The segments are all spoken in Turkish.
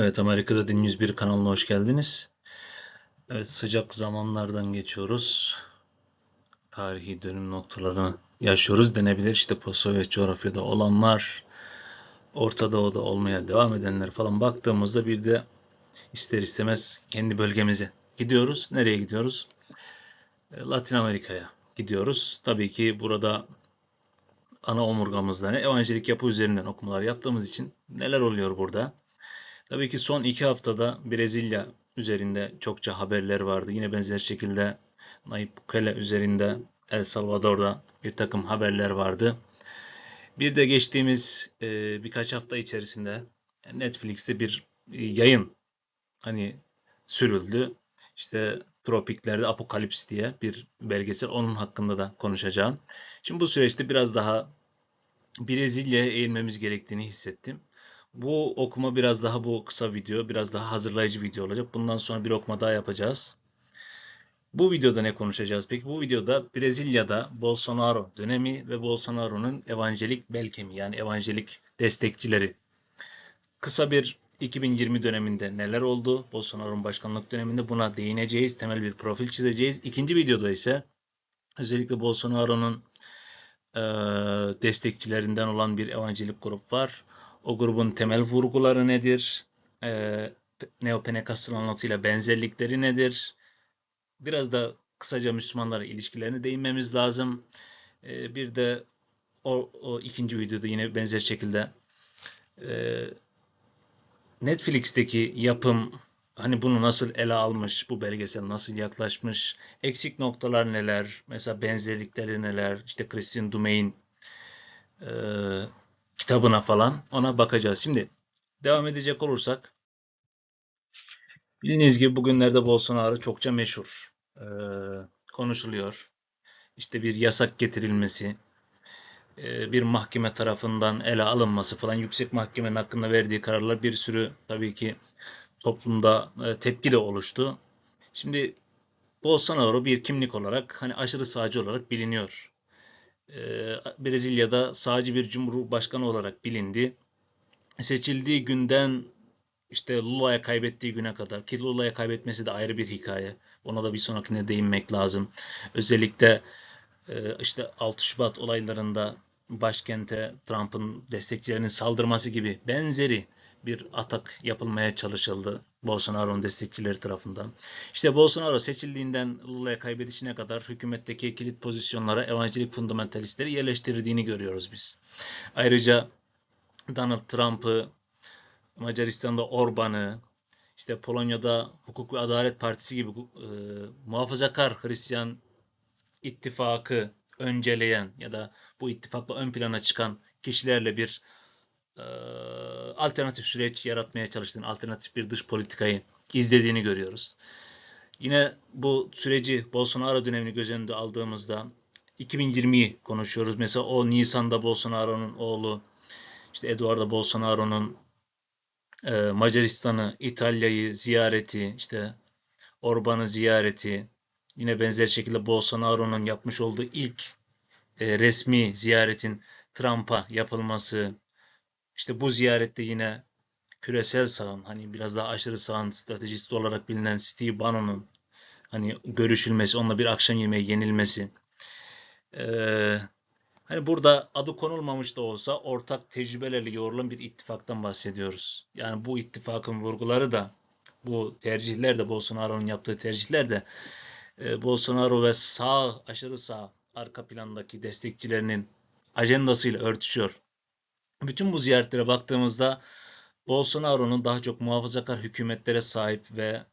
Evet, Amerika'da Din 101 kanalına hoş geldiniz. Evet, sıcak zamanlardan geçiyoruz. Tarihi dönüm noktalarını yaşıyoruz denebilir. İşte postsovyet coğrafyada olanlar, Orta Doğu'da olmaya devam edenler falan baktığımızda bir de ister istemez kendi bölgemize gidiyoruz. Nereye gidiyoruz? E, Latin Amerika'ya gidiyoruz. Tabii ki burada ana omurgamızda ne evangelik yapı üzerinden okumalar yaptığımız için neler oluyor burada? Tabii ki son iki haftada Brezilya üzerinde çokça haberler vardı. Yine benzer şekilde Nayib Bukele üzerinde El Salvador'da bir takım haberler vardı. Bir de geçtiğimiz e, birkaç hafta içerisinde Netflix'te bir e, yayın hani sürüldü. İşte Tropiklerde Apokalips diye bir belgesel. Onun hakkında da konuşacağım. Şimdi bu süreçte biraz daha Brezilya'ya eğilmemiz gerektiğini hissettim. Bu okuma biraz daha bu kısa video, biraz daha hazırlayıcı video olacak. Bundan sonra bir okuma daha yapacağız. Bu videoda ne konuşacağız peki? Bu videoda Brezilya'da Bolsonaro dönemi ve Bolsonaro'nun evangelik belkemi yani evangelik destekçileri. Kısa bir 2020 döneminde neler oldu? Bolsonaro'nun başkanlık döneminde buna değineceğiz. Temel bir profil çizeceğiz. İkinci videoda ise özellikle Bolsonaro'nun e, destekçilerinden olan bir evangelik grup var. O grubun temel vurguları nedir? E, Neopenekastal anlatıyla benzerlikleri nedir? Biraz da kısaca Müslümanlara ilişkilerine değinmemiz lazım. E, bir de o, o ikinci videoda yine benzer şekilde e, Netflix'teki yapım hani bunu nasıl ele almış, bu belgesel nasıl yaklaşmış, eksik noktalar neler, mesela benzerlikleri neler, işte Christian Dumay'in e, kitabına falan ona bakacağız. Şimdi devam edecek olursak bildiğiniz gibi bugünlerde Bolsonaro çokça meşhur. E, konuşuluyor. İşte bir yasak getirilmesi, bir mahkeme tarafından ele alınması falan yüksek mahkemenin hakkında verdiği kararlar bir sürü tabii ki toplumda tepki de oluştu. Şimdi Bolsonaro bir kimlik olarak hani aşırı sağcı olarak biliniyor. Ee, Brezilya'da sağcı bir cumhurbaşkanı olarak bilindi. Seçildiği günden işte Lula'ya kaybettiği güne kadar ki Lula'ya kaybetmesi de ayrı bir hikaye. Ona da bir sonrakine değinmek lazım. Özellikle e, işte 6 Şubat olaylarında başkente Trump'ın destekçilerinin saldırması gibi benzeri bir atak yapılmaya çalışıldı Bolsonaro'nun destekçileri tarafından. İşte Bolsonaro seçildiğinden Lula'ya kaybedişine kadar hükümetteki kilit pozisyonlara evangelik fundamentalistleri yerleştirdiğini görüyoruz biz. Ayrıca Donald Trump'ı, Macaristan'da Orban'ı, işte Polonya'da Hukuk ve Adalet Partisi gibi e, muhafazakar Hristiyan ittifakı önceleyen ya da bu ittifakla ön plana çıkan kişilerle bir e, alternatif süreç yaratmaya çalıştığını, alternatif bir dış politikayı izlediğini görüyoruz. Yine bu süreci Bolsonaro dönemini göz önünde aldığımızda 2020'yi konuşuyoruz. Mesela o Nisan'da Bolsonaro'nun oğlu işte Eduardo Bolsonaro'nun e, Macaristan'ı, İtalya'yı ziyareti, işte Orban'ı ziyareti, yine benzer şekilde Bolsonaro'nun yapmış olduğu ilk e, resmi ziyaretin Trump'a yapılması, işte bu ziyarette yine küresel sağın hani biraz daha aşırı sağın stratejist olarak bilinen Steve Bannon'un hani görüşülmesi, onunla bir akşam yemeği yenilmesi. Ee, hani burada adı konulmamış da olsa ortak tecrübelerle yoğrulan bir ittifaktan bahsediyoruz. Yani bu ittifakın vurguları da bu tercihler de Bolsonaro'nun yaptığı tercihler de e, Bolsonaro ve sağ aşırı sağ arka plandaki destekçilerinin ajandasıyla örtüşüyor. Bütün bu ziyaretlere baktığımızda Bolsonaro'nun daha çok muhafazakar hükümetlere sahip ve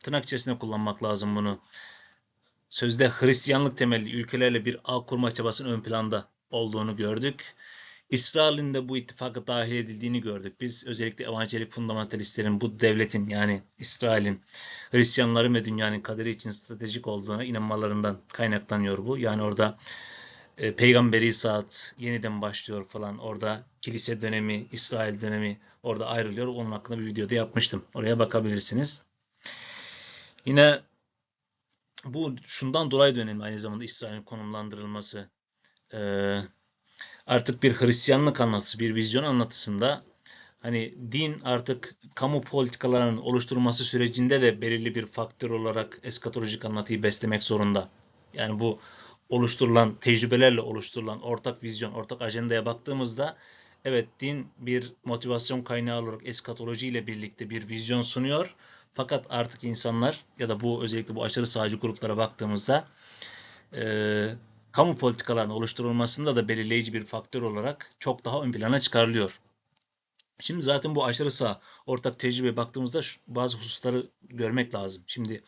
tırnak içerisinde kullanmak lazım bunu. Sözde Hristiyanlık temelli ülkelerle bir ağ kurma çabasının ön planda olduğunu gördük. İsrail'in de bu ittifaka dahil edildiğini gördük. Biz özellikle evangelik fundamentalistlerin bu devletin yani İsrail'in Hristiyanların ve dünyanın kaderi için stratejik olduğuna inanmalarından kaynaklanıyor bu. Yani orada e, Peygamberi saat yeniden başlıyor falan. Orada kilise dönemi, İsrail dönemi orada ayrılıyor. Onun hakkında bir videoda yapmıştım. Oraya bakabilirsiniz. Yine bu şundan dolayı da önemli aynı zamanda İsrail'in konumlandırılması. Ee, artık bir Hristiyanlık anlatısı, bir vizyon anlatısında Hani din artık kamu politikalarının oluşturulması sürecinde de belirli bir faktör olarak eskatolojik anlatıyı beslemek zorunda. Yani bu oluşturulan tecrübelerle oluşturulan ortak vizyon, ortak ajandaya baktığımızda evet din bir motivasyon kaynağı olarak eskatoloji ile birlikte bir vizyon sunuyor. Fakat artık insanlar ya da bu özellikle bu aşırı sağcı gruplara baktığımızda e, kamu politikalarının oluşturulmasında da belirleyici bir faktör olarak çok daha ön plana çıkarılıyor. Şimdi zaten bu aşırı sağ ortak tecrübeye baktığımızda şu, bazı hususları görmek lazım. Şimdi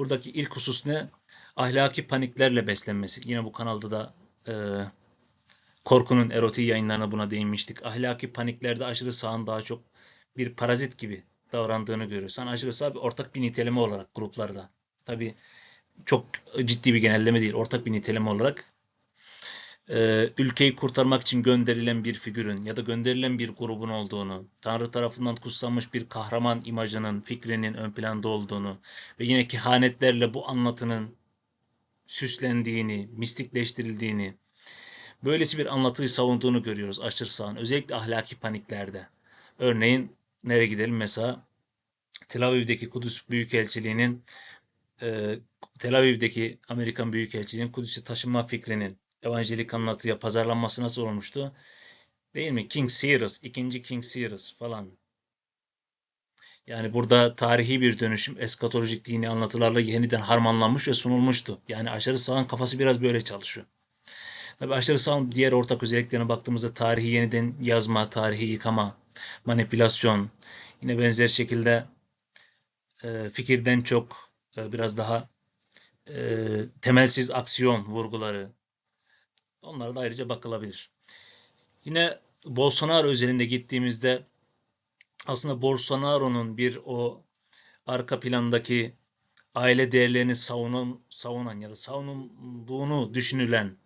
buradaki ilk husus ne? Ahlaki paniklerle beslenmesi. Yine bu kanalda da e, Korkunun erotiği yayınlarına buna değinmiştik. Ahlaki paniklerde aşırı sağın daha çok bir parazit gibi davrandığını görüyoruz. Hani aşırı sağ bir ortak bir niteleme olarak gruplarda. Tabi çok ciddi bir genelleme değil. Ortak bir niteleme olarak e, ülkeyi kurtarmak için gönderilen bir figürün ya da gönderilen bir grubun olduğunu, Tanrı tarafından kutsanmış bir kahraman imajının, fikrinin ön planda olduğunu ve yine kehanetlerle bu anlatının süslendiğini, mistikleştirildiğini, böylesi bir anlatıyı savunduğunu görüyoruz aşırı sağın. Özellikle ahlaki paniklerde. Örneğin nereye gidelim? Mesela Tel Aviv'deki Kudüs Büyükelçiliği'nin e, Tel Aviv'deki Amerikan Büyükelçiliği'nin Kudüs'e taşınma fikrinin evangelik anlatıya pazarlanması nasıl olmuştu? Değil mi? King Cyrus, ikinci King Cyrus falan. Yani burada tarihi bir dönüşüm eskatolojik dini anlatılarla yeniden harmanlanmış ve sunulmuştu. Yani aşırı sağın kafası biraz böyle çalışıyor. Tabi aşırı sağın diğer ortak özelliklerine baktığımızda tarihi yeniden yazma, tarihi yıkama, manipülasyon, yine benzer şekilde e, fikirden çok e, biraz daha e, temelsiz aksiyon vurguları, onlara da ayrıca bakılabilir. Yine Bolsonaro özelinde gittiğimizde aslında Bolsonaro'nun bir o arka plandaki aile değerlerini savunan, savunan ya da savunduğunu düşünülen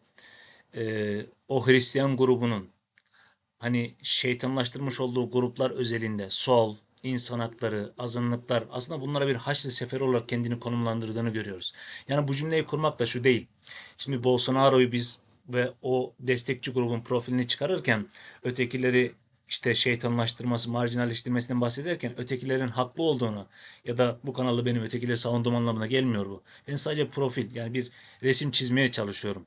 e, o Hristiyan grubunun hani şeytanlaştırmış olduğu gruplar özelinde sol, insan hakları, azınlıklar aslında bunlara bir haçlı seferi olarak kendini konumlandırdığını görüyoruz. Yani bu cümleyi kurmak da şu değil. Şimdi Bolsonaro'yu biz ve o destekçi grubun profilini çıkarırken ötekileri işte şeytanlaştırması, marjinalleştirmesinden bahsederken ötekilerin haklı olduğunu ya da bu kanalda benim ötekileri savunduğum anlamına gelmiyor bu. Ben sadece profil yani bir resim çizmeye çalışıyorum.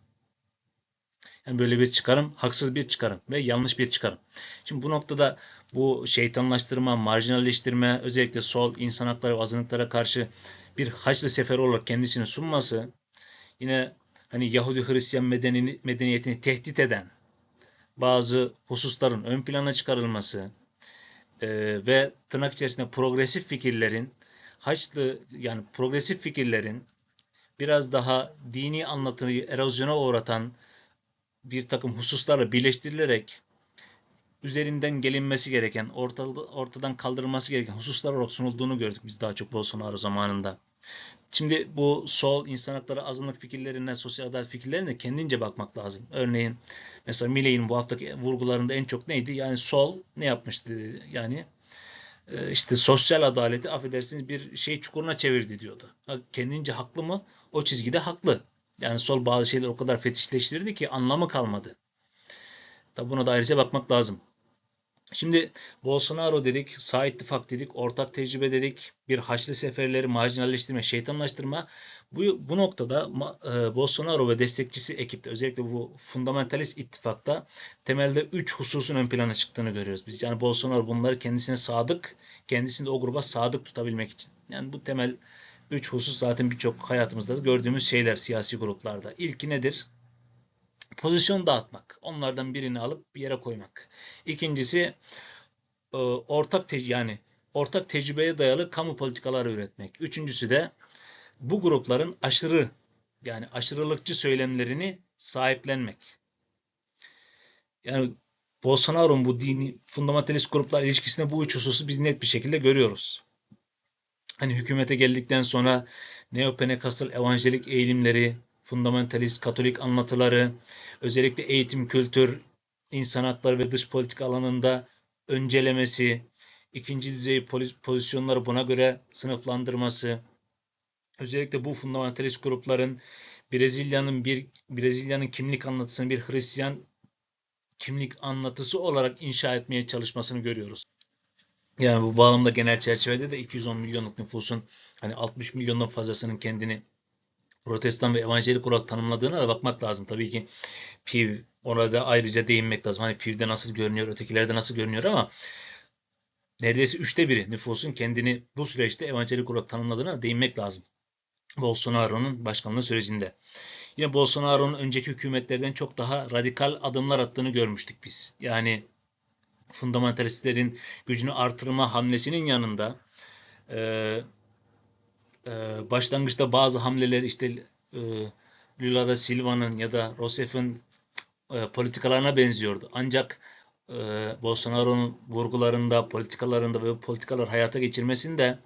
Yani böyle bir çıkarım haksız bir çıkarım ve yanlış bir çıkarım. Şimdi bu noktada bu şeytanlaştırma, marjinalleştirme, özellikle sol insan hakları ve azınlıklara karşı bir haçlı seferi olarak kendisini sunması yine hani Yahudi Hristiyan medeni, medeniyetini tehdit eden bazı hususların ön plana çıkarılması e, ve tırnak içerisinde progresif fikirlerin haçlı yani progresif fikirlerin biraz daha dini anlatıyı erozyona uğratan bir takım hususlarla birleştirilerek üzerinden gelinmesi gereken, ortada, ortadan kaldırılması gereken hususlar olarak sunulduğunu gördük biz daha çok Bolsonaro zamanında. Şimdi bu sol, insan hakları, azınlık fikirlerine, sosyal adalet fikirlerine kendince bakmak lazım. Örneğin mesela Milley'in bu haftaki vurgularında en çok neydi? Yani sol ne yapmıştı? Yani e, işte sosyal adaleti affedersiniz bir şey çukuruna çevirdi diyordu. Kendince haklı mı? O çizgide haklı. Yani sol bazı şeyler o kadar fetişleştirdi ki anlamı kalmadı. Tabi buna da ayrıca bakmak lazım. Şimdi Bolsonaro dedik, sağ ittifak dedik, ortak tecrübe dedik, bir haçlı seferleri marjinalleştirme, şeytanlaştırma. Bu, bu noktada e, Bolsonaro ve destekçisi ekipte özellikle bu fundamentalist ittifakta temelde 3 hususun ön plana çıktığını görüyoruz biz. Yani Bolsonaro bunları kendisine sadık, kendisini de o gruba sadık tutabilmek için. Yani bu temel Üç husus zaten birçok hayatımızda gördüğümüz şeyler siyasi gruplarda. İlki nedir? Pozisyon dağıtmak. Onlardan birini alıp bir yere koymak. İkincisi e, ortak te yani ortak tecrübeye dayalı kamu politikaları üretmek. Üçüncüsü de bu grupların aşırı yani aşırılıkçı söylemlerini sahiplenmek. Yani Bolsonaro'nun bu dini fundamentalist gruplar ilişkisinde bu üç hususu biz net bir şekilde görüyoruz hani hükümete geldikten sonra neopenekastal evangelik eğilimleri, fundamentalist katolik anlatıları, özellikle eğitim, kültür, insan hakları ve dış politika alanında öncelemesi, ikinci düzey pozisyonları buna göre sınıflandırması, özellikle bu fundamentalist grupların Brezilya'nın bir Brezilya'nın kimlik anlatısını bir Hristiyan kimlik anlatısı olarak inşa etmeye çalışmasını görüyoruz. Yani bu bağlamda genel çerçevede de 210 milyonluk nüfusun hani 60 milyondan fazlasının kendini Protestan ve Evangelik olarak tanımladığına da bakmak lazım. Tabii ki PIV orada ayrıca değinmek lazım. Hani PIV'de nasıl görünüyor, ötekilerde nasıl görünüyor ama neredeyse üçte biri nüfusun kendini bu süreçte evangelik olarak tanımladığına değinmek lazım. Bolsonaro'nun başkanlığı sürecinde. Yine Bolsonaro'nun önceki hükümetlerden çok daha radikal adımlar attığını görmüştük biz. Yani fundamentalistlerin gücünü artırma hamlesinin yanında e, başlangıçta bazı hamleler işte e, Lula da Silva'nın ya da Rousseff'in e, politikalarına benziyordu. Ancak e, Bolsonaro'nun vurgularında, politikalarında ve politikalar hayata geçirmesinde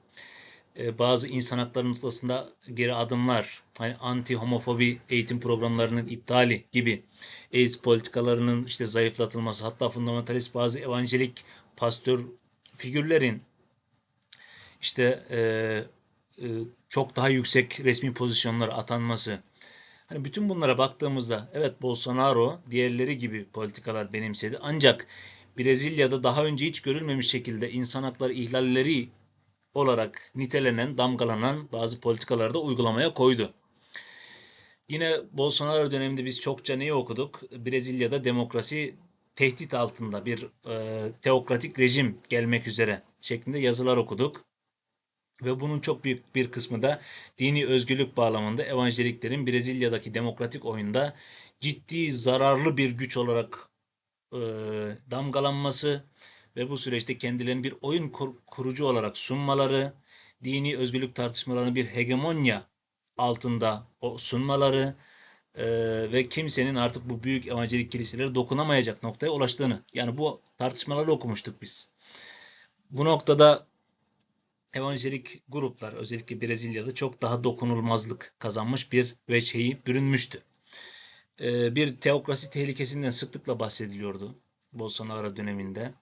bazı insan hakları noktasında geri adımlar, hani anti homofobi eğitim programlarının iptali gibi AIDS politikalarının işte zayıflatılması, hatta fundamentalist bazı evangelik pastör figürlerin işte e, çok daha yüksek resmi pozisyonlara atanması. Hani bütün bunlara baktığımızda evet Bolsonaro diğerleri gibi politikalar benimsedi. Ancak Brezilya'da daha önce hiç görülmemiş şekilde insan hakları ihlalleri olarak nitelenen, damgalanan bazı politikalarda uygulamaya koydu. Yine Bolsonaro döneminde biz çokça neyi okuduk? Brezilya'da demokrasi tehdit altında bir e, teokratik rejim gelmek üzere şeklinde yazılar okuduk. Ve bunun çok büyük bir kısmı da dini özgürlük bağlamında evangeliklerin Brezilya'daki demokratik oyunda ciddi zararlı bir güç olarak e, damgalanması ve bu süreçte kendilerini bir oyun kur, kurucu olarak sunmaları, dini özgürlük tartışmalarını bir hegemonya altında sunmaları e, ve kimsenin artık bu büyük evangelik kiliselere dokunamayacak noktaya ulaştığını yani bu tartışmaları okumuştuk biz. Bu noktada evangelik gruplar özellikle Brezilya'da çok daha dokunulmazlık kazanmış bir veçheyi bürünmüştü. E, bir teokrasi tehlikesinden sıklıkla bahsediliyordu Bolsonaro döneminde.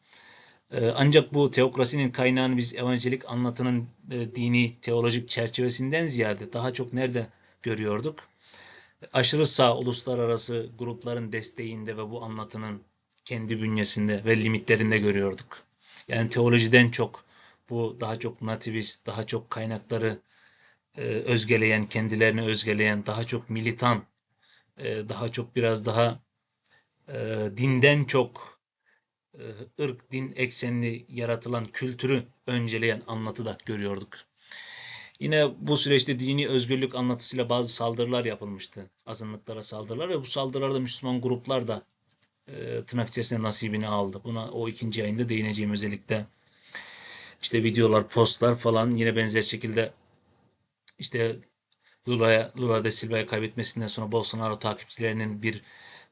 Ee, ancak bu teokrasinin kaynağını biz evangelik anlatının e, dini, teolojik çerçevesinden ziyade daha çok nerede görüyorduk? Aşırı sağ uluslararası grupların desteğinde ve bu anlatının kendi bünyesinde ve limitlerinde görüyorduk. Yani teolojiden çok bu daha çok nativist, daha çok kaynakları e, özgeleyen, kendilerini özgeleyen, daha çok militan, e, daha çok biraz daha dinden çok e, ırk, din eksenli yaratılan kültürü önceleyen anlatıda görüyorduk. Yine bu süreçte dini özgürlük anlatısıyla bazı saldırılar yapılmıştı. Azınlıklara saldırılar ve bu saldırılarda Müslüman gruplar da e, tırnak içerisinde nasibini aldı. Buna o ikinci yayında değineceğim özellikle. İşte videolar, postlar falan yine benzer şekilde işte Lula'ya, Lula da Silva'ya kaybetmesinden sonra Bolsonaro takipçilerinin bir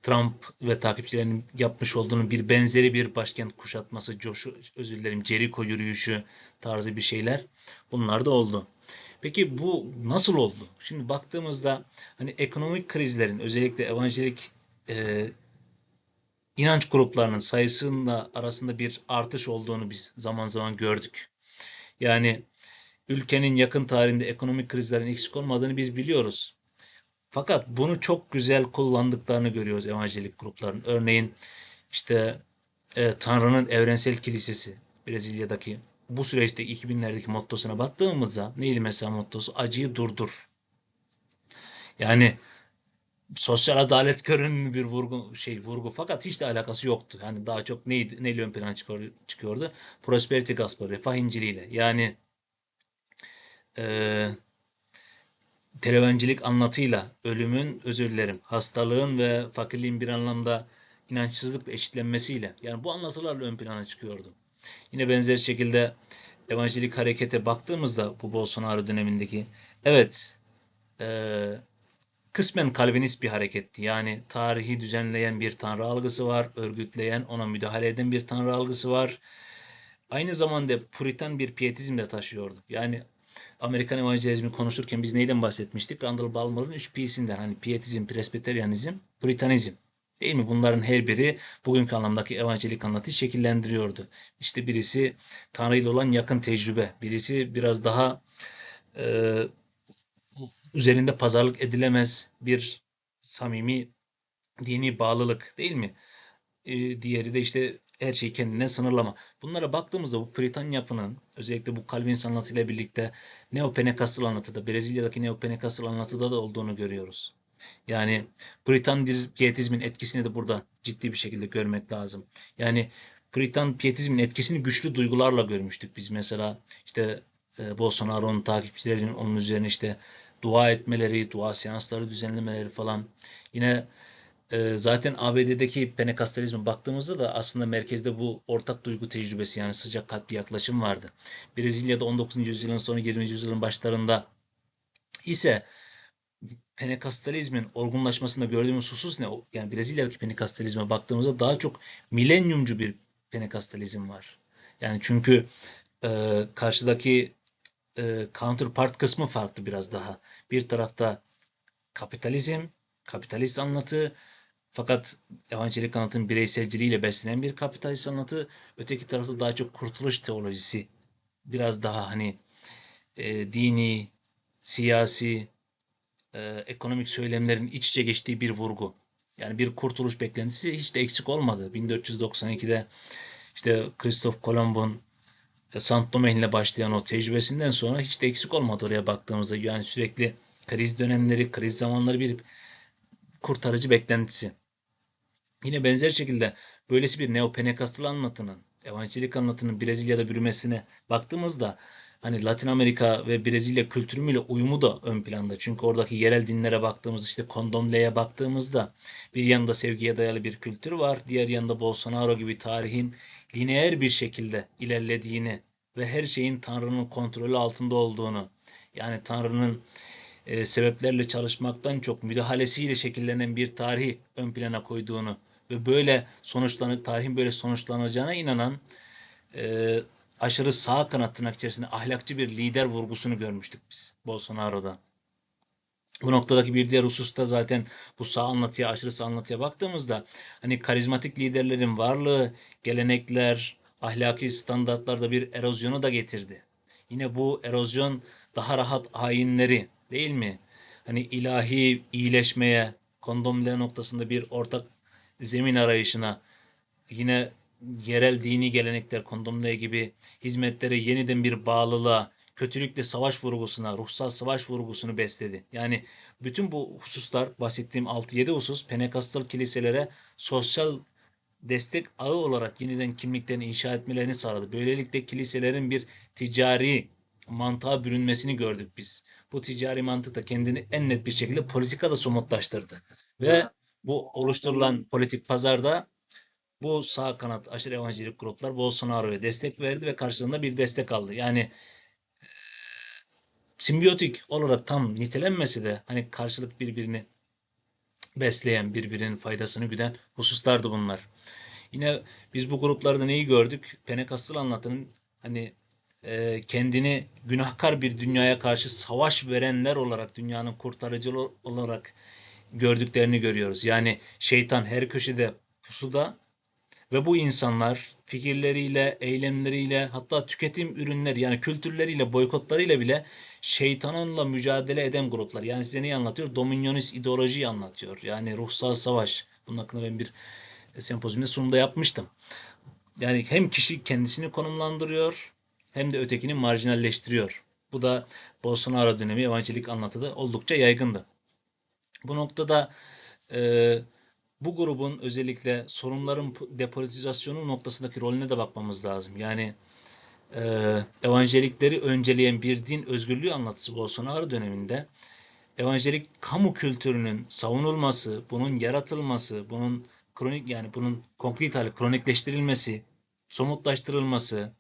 Trump ve takipçilerinin yapmış olduğunun bir benzeri bir başkent kuşatması, coşu, özür dilerim Jericho yürüyüşü tarzı bir şeyler bunlar da oldu. Peki bu nasıl oldu? Şimdi baktığımızda hani ekonomik krizlerin özellikle evangelik e, inanç gruplarının sayısında arasında bir artış olduğunu biz zaman zaman gördük. Yani ülkenin yakın tarihinde ekonomik krizlerin eksik olmadığını biz biliyoruz. Fakat bunu çok güzel kullandıklarını görüyoruz evangelik grupların. Örneğin işte e, Tanrı'nın evrensel kilisesi Brezilya'daki bu süreçte 2000'lerdeki mottosuna baktığımızda neydi mesela mottosu? Acıyı durdur. Yani sosyal adalet görünümlü bir vurgu şey vurgu fakat hiç de alakası yoktu. Yani daha çok neydi neyle ön plana çıkıyordu? Prosperity gospel, refah inciliyle. Yani e, televencilik anlatıyla ölümün, özür dilerim, hastalığın ve fakirliğin bir anlamda inançsızlıkla eşitlenmesiyle yani bu anlatılarla ön plana çıkıyordu. Yine benzer şekilde evangelik harekete baktığımızda bu Bolsonaro dönemindeki evet e, kısmen kalvinist bir hareketti. Yani tarihi düzenleyen bir tanrı algısı var, örgütleyen, ona müdahale eden bir tanrı algısı var. Aynı zamanda puritan bir pietizm de taşıyordu. Yani Amerikan evangelizmi konuşurken biz neyden bahsetmiştik? Randall Balmer'ın 3 P'sinden hani pietizm, presbiteryanizm, puritanizm. Değil mi? Bunların her biri bugünkü anlamdaki evangelik anlatıyı şekillendiriyordu. İşte birisi Tanrı ile olan yakın tecrübe. Birisi biraz daha e, üzerinde pazarlık edilemez bir samimi dini bağlılık değil mi? E, diğeri de işte her şeyi kendinden sınırlama. Bunlara baktığımızda bu Puritan yapının özellikle bu Calvinist anlatıyla birlikte Neopentekostal anlatıda, Brezilya'daki Neopentekostal anlatıda da olduğunu görüyoruz. Yani Puritan bir pietizmin etkisini de burada ciddi bir şekilde görmek lazım. Yani Puritan pietizmin etkisini güçlü duygularla görmüştük biz. Mesela işte e, Bolsonaro'nun takipçilerinin onun üzerine işte dua etmeleri, dua seansları düzenlemeleri falan. Yine e, zaten ABD'deki Pentekostalizme baktığımızda da aslında merkezde bu ortak duygu tecrübesi yani sıcak kalpli yaklaşım vardı. Brezilya'da 19. yüzyılın sonu 20. yüzyılın başlarında ise Pentekostalizmin olgunlaşmasında gördüğümüz husus ne? Yani Brezilya'daki Pentekostalizme baktığımızda daha çok milenyumcu bir Pentekostalizm var. Yani çünkü e, karşıdaki e, counterpart kısmı farklı biraz daha. Bir tarafta kapitalizm, kapitalist anlatı fakat evangelik anlatının bireyselciliğiyle beslenen bir kapitalist anlatı. Öteki tarafta daha çok kurtuluş teolojisi. Biraz daha hani e, dini, siyasi, e, ekonomik söylemlerin iç içe geçtiği bir vurgu. Yani bir kurtuluş beklentisi hiç de eksik olmadı. 1492'de işte Christoph Kolomb'un e, Saint Domingue ile başlayan o tecrübesinden sonra hiç de eksik olmadı oraya baktığımızda. Yani sürekli kriz dönemleri, kriz zamanları bir kurtarıcı beklentisi. Yine benzer şekilde böylesi bir neopenekastal anlatının, evangelik anlatının Brezilya'da bürümesine baktığımızda hani Latin Amerika ve Brezilya kültürüyle uyumu da ön planda. Çünkü oradaki yerel dinlere baktığımız işte kondomle'ye baktığımızda bir yanda sevgiye dayalı bir kültür var. Diğer yanda Bolsonaro gibi tarihin lineer bir şekilde ilerlediğini ve her şeyin Tanrı'nın kontrolü altında olduğunu yani Tanrı'nın e, sebeplerle çalışmaktan çok müdahalesiyle şekillenen bir tarihi ön plana koyduğunu ve böyle sonuçlanıp tarihin böyle sonuçlanacağına inanan e, aşırı sağ kanat tırnak içerisinde ahlakçı bir lider vurgusunu görmüştük biz Bolsonaro'da. Bu noktadaki bir diğer husus da zaten bu sağ anlatıya, aşırı sağ anlatıya baktığımızda hani karizmatik liderlerin varlığı, gelenekler, ahlaki standartlarda bir erozyonu da getirdi. Yine bu erozyon daha rahat hainleri değil mi? Hani ilahi iyileşmeye, kondomle noktasında bir ortak zemin arayışına, yine yerel dini gelenekler, kondomle gibi hizmetlere yeniden bir bağlılığa, kötülükle savaş vurgusuna, ruhsal savaş vurgusunu besledi. Yani bütün bu hususlar, bahsettiğim 6-7 husus Pentekostal kiliselere sosyal destek ağı olarak yeniden kimliklerini inşa etmelerini sağladı. Böylelikle kiliselerin bir ticari mantığa bürünmesini gördük biz. Bu ticari mantık da kendini en net bir şekilde politikada somutlaştırdı. Ve bu oluşturulan politik pazarda bu sağ kanat aşırı evangelik gruplar Bolsonaro'ya destek verdi ve karşılığında bir destek aldı. Yani e, simbiyotik olarak tam nitelenmesi de hani karşılık birbirini besleyen, birbirinin faydasını güden hususlardı bunlar. Yine biz bu gruplarda neyi gördük? Penekasıl anlatının hani e, kendini günahkar bir dünyaya karşı savaş verenler olarak dünyanın kurtarıcı olarak gördüklerini görüyoruz. Yani şeytan her köşede pusuda ve bu insanlar fikirleriyle, eylemleriyle hatta tüketim ürünleri yani kültürleriyle, boykotlarıyla bile şeytanınla mücadele eden gruplar. Yani size neyi anlatıyor? Dominyonist ideolojiyi anlatıyor. Yani ruhsal savaş. Bunun hakkında ben bir sempozyumda sunumda yapmıştım. Yani hem kişi kendisini konumlandırıyor hem de ötekini marjinalleştiriyor. Bu da Bolsonaro dönemi evangelik anlatıda oldukça yaygındı. Bu noktada e, bu grubun özellikle sorunların depolitizasyonu noktasındaki rolüne de bakmamız lazım. Yani e, evangelikleri önceleyen bir din özgürlüğü anlatısı Bolsonaro döneminde evangelik kamu kültürünün savunulması, bunun yaratılması, bunun kronik yani bunun konkret hali kronikleştirilmesi, somutlaştırılması,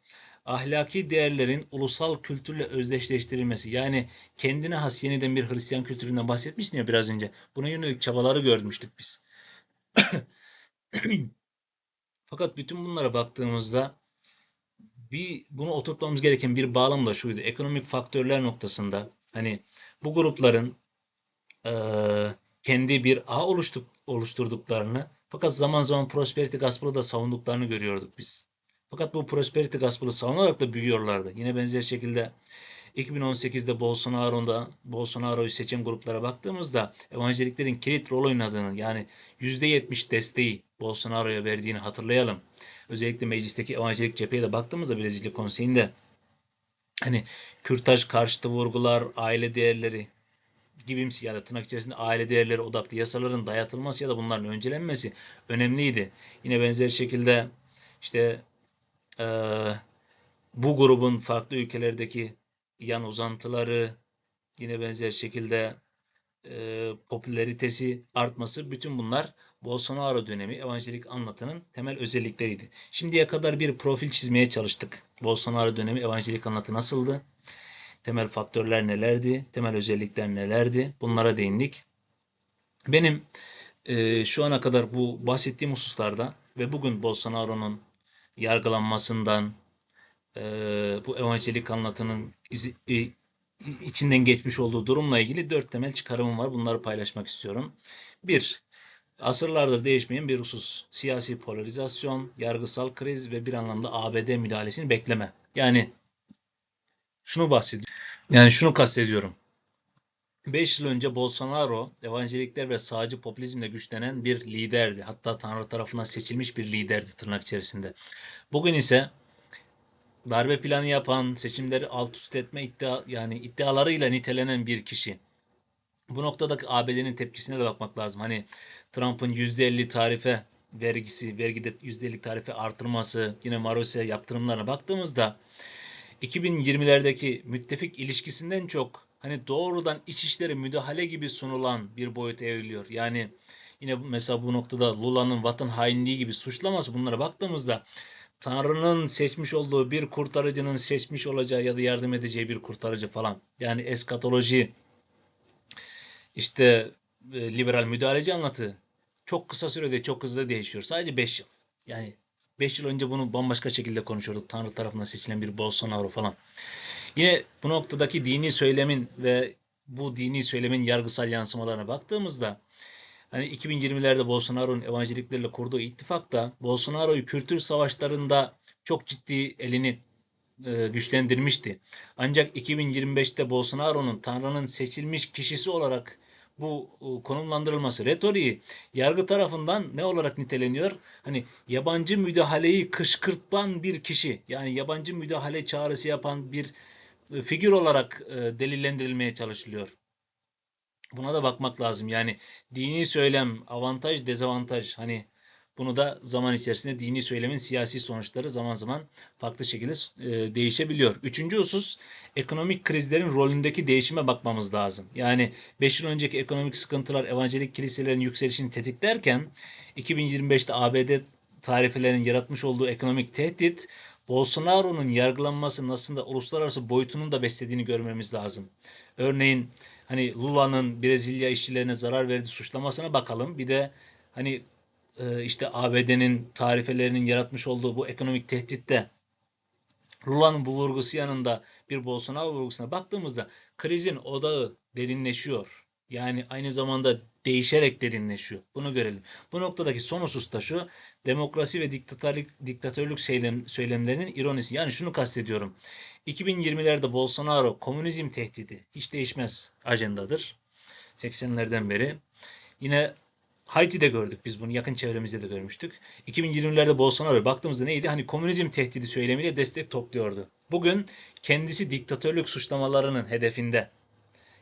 ahlaki değerlerin ulusal kültürle özdeşleştirilmesi yani kendine has yeniden bir Hristiyan kültüründen bahsetmiştim ya biraz önce. Buna yönelik çabaları görmüştük biz. Fakat bütün bunlara baktığımızda bir bunu oturtmamız gereken bir bağlam da şuydu. Ekonomik faktörler noktasında hani bu grupların e, kendi bir ağ oluştuk, oluşturduklarını fakat zaman zaman prosperity gospel'ı da savunduklarını görüyorduk biz. Fakat bu prosperity gospel'ı savunarak da büyüyorlardı. Yine benzer şekilde 2018'de Bolsonaro'da Bolsonaro'yu seçen gruplara baktığımızda evangeliklerin kilit rol oynadığını yani %70 desteği Bolsonaro'ya verdiğini hatırlayalım. özellikle meclisteki evangelik cepheye de baktığımızda Brezilya Konseyi'nde hani kürtaj karşıtı vurgular, aile değerleri gibimsi ya da tırnak içerisinde aile değerleri odaklı yasaların dayatılması ya da bunların öncelenmesi önemliydi. Yine benzer şekilde işte eee, bu grubun farklı ülkelerdeki yan uzantıları yine benzer şekilde eee, popülaritesi artması bütün bunlar Bolsonaro dönemi evangelik anlatının temel özellikleriydi. Şimdiye kadar bir profil çizmeye çalıştık. Bolsonaro dönemi evangelik anlatı nasıldı? Temel faktörler nelerdi? Temel özellikler nelerdi? Bunlara değindik. Benim eee, şu ana kadar bu bahsettiğim hususlarda ve bugün Bolsonaro'nun yargılanmasından, eee, bu evangelik anlatının izi- i- içinden geçmiş olduğu durumla ilgili dört temel çıkarımım var. Bunları paylaşmak istiyorum. Bir, asırlardır değişmeyen bir husus. Siyasi polarizasyon, yargısal kriz ve bir anlamda ABD müdahalesini bekleme. Yani şunu bahsediyorum. Yani şunu kastediyorum. 5 yıl önce Bolsonaro evangelikler ve sağcı popülizmle güçlenen bir liderdi. Hatta Tanrı tarafından seçilmiş bir liderdi tırnak içerisinde. Bugün ise darbe planı yapan, seçimleri alt üst etme iddia yani iddialarıyla nitelenen bir kişi. Bu noktadaki ABD'nin tepkisine de bakmak lazım. Hani Trump'ın %50 tarife vergisi, vergide %50 tarife artırması, yine Marosya yaptırımlarına baktığımızda 2020'lerdeki müttefik ilişkisinden çok hani doğrudan iç işleri müdahale gibi sunulan bir boyuta evriliyor. Yani yine mesela bu noktada Lula'nın vatan hainliği gibi suçlaması bunlara baktığımızda Tanrı'nın seçmiş olduğu bir kurtarıcının seçmiş olacağı ya da yardım edeceği bir kurtarıcı falan. Yani eskatoloji işte e, liberal müdahaleci anlatı çok kısa sürede çok hızlı değişiyor. Sadece 5 yıl. Yani 5 yıl önce bunu bambaşka şekilde konuşuyorduk. Tanrı tarafından seçilen bir Bolsonaro falan. Yine bu noktadaki dini söylemin ve bu dini söylemin yargısal yansımalarına baktığımızda hani 2020'lerde Bolsonaro'nun evangeliklerle kurduğu ittifakta Bolsonaro'yu kültür savaşlarında çok ciddi elini e, güçlendirmişti. Ancak 2025'te Bolsonaro'nun Tanrı'nın seçilmiş kişisi olarak bu e, konumlandırılması retoriği yargı tarafından ne olarak niteleniyor? Hani yabancı müdahaleyi kışkırtan bir kişi yani yabancı müdahale çağrısı yapan bir e, figür olarak e, delillendirilmeye çalışılıyor. Buna da bakmak lazım. Yani dini söylem avantaj dezavantaj hani bunu da zaman içerisinde dini söylemin siyasi sonuçları zaman zaman farklı şekilde e, değişebiliyor. Üçüncü husus ekonomik krizlerin rolündeki değişime bakmamız lazım. Yani 5 yıl önceki ekonomik sıkıntılar evangelik kiliselerin yükselişini tetiklerken 2025'te ABD tarifelerinin yaratmış olduğu ekonomik tehdit Bolsonaro'nun yargılanmasının aslında uluslararası boyutunun da beslediğini görmemiz lazım. Örneğin hani Lula'nın Brezilya işçilerine zarar verdiği suçlamasına bakalım. Bir de hani e, işte ABD'nin tarifelerinin yaratmış olduğu bu ekonomik tehditte Lula'nın bu vurgusu yanında bir Bolsonaro vurgusuna baktığımızda krizin odağı derinleşiyor. Yani aynı zamanda değişerek derinleşiyor. Bunu görelim. Bu noktadaki son husus da şu. Demokrasi ve diktatörlük, diktatörlük söylem, söylemlerinin ironisi. Yani şunu kastediyorum. 2020'lerde Bolsonaro komünizm tehdidi hiç değişmez ajandadır. 80'lerden beri. Yine Haiti'de gördük biz bunu. Yakın çevremizde de görmüştük. 2020'lerde Bolsonaro baktığımızda neydi? Hani komünizm tehdidi söylemiyle destek topluyordu. Bugün kendisi diktatörlük suçlamalarının hedefinde.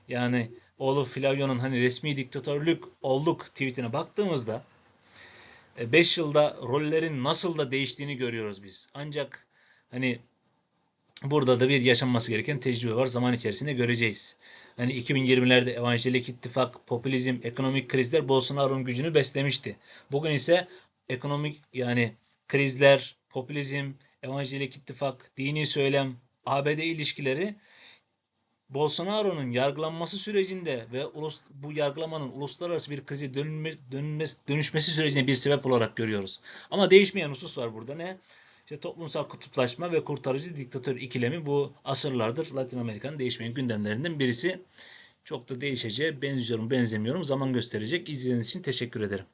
Yani oğlu Flavio'nun hani resmi diktatörlük olduk tweetine baktığımızda 5 yılda rollerin nasıl da değiştiğini görüyoruz biz. Ancak hani burada da bir yaşanması gereken tecrübe var. Zaman içerisinde göreceğiz. Hani 2020'lerde evangelik ittifak, popülizm, ekonomik krizler Bolsonaro'nun gücünü beslemişti. Bugün ise ekonomik yani krizler, popülizm, evangelik ittifak, dini söylem, ABD ilişkileri Bolsonaro'nun yargılanması sürecinde ve ulus, bu yargılamanın uluslararası bir krize dönülme, dönülmesi, dönüşmesi sürecine bir sebep olarak görüyoruz. Ama değişmeyen husus var burada ne? İşte toplumsal kutuplaşma ve kurtarıcı diktatör ikilemi bu asırlardır Latin Amerika'nın değişmeyen gündemlerinden birisi. Çok da değişeceğe benziyorum, benzemiyorum. Zaman gösterecek. İzlediğiniz için teşekkür ederim.